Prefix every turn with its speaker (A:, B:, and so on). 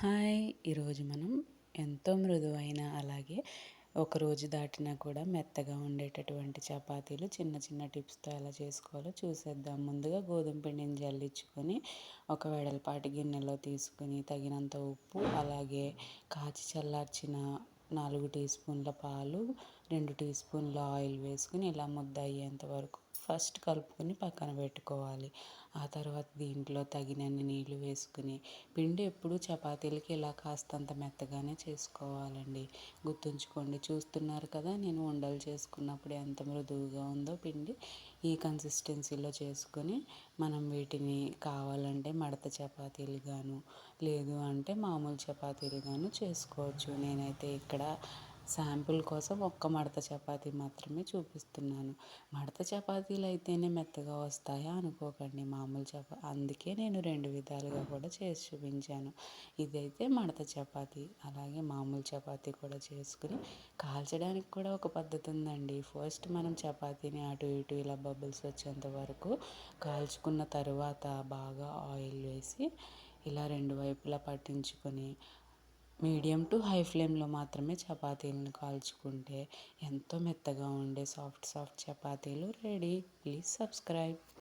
A: Hi. ఈరోజు మనం ఎంతో మృదువైన అలాగే ఒక రోజు దాటినా కూడా మెత్తగా ఉండేటటువంటి చపాతీలు చిన్న చిన్న టిప్స్తో ఎలా చేసుకోవాలో చూసేద్దాం. ముందుగా గోధుమ పిండిని జల్లించుకొని ఒక వెడల్పాటి గిన్నెలో తీసుకుని తగినంత ఉప్పు అలాగే కాచి చల్లార్చిన నాలుగు టీ స్పూన్ల పాలు రెండు టీ స్పూన్ల ఆయిల్ వేసుకుని ఇలా ముద్ద అయ్యేంత వరకు ఫస్ట్ కలుపుకొని పక్కన పెట్టుకోవాలి. ఆ తర్వాత దీంట్లో తగినన్ని నీళ్ళు వేసుకుని పిండి ఎప్పుడు చపాతీలకి ఇలా కాస్తంత మెత్తగానే చేసుకోవాలండి. గుర్తుంచుకోండి చూస్తున్నారు కదా నేను ఉండలు చేసుకున్నప్పుడు ఎంత మృదువుగా ఉందో పిండి. ఈ కన్సిస్టెన్సీలో చేసుకొని మనం వీటిని కావాలంటే మడత చపాతీలు గాను లేదు అంటే మామూలు చపాతీలు గాను చేసుకోవచ్చు. నేనైతే ఇక్కడ శాంపుల్ కోసం ఒక్క మడత చపాతీ మాత్రమే చూపిస్తున్నాను. మడత చపాతీలు అయితేనే మెత్తగా వస్తాయా అనుకోకండి మామూలు చపా అందుకే నేను రెండు విధాలుగా కూడా చేసి చూపించాను. ఇదైతే మడత చపాతీ అలాగే మామూలు చపాతీ కూడా చేసుకుని కాల్చడానికి కూడా ఒక పద్ధతి ఉందండి. ఫస్ట్ మనం చపాతీని అటు ఇటు ఇలా బబుల్స్ వచ్చేంత వరకు కాల్చుకున్న తర్వాత బాగా ఆయిల్ వేసి ఇలా రెండు వైపులా పట్టించుకొని మీడియం టు హై ఫ్లేమ్లో మాత్రమే చపాతీలను కాల్చుకుంటే ఎంతో మెత్తగా ఉండే సాఫ్ట్ సాఫ్ట్ చపాతీలు రెడీ. Please subscribe.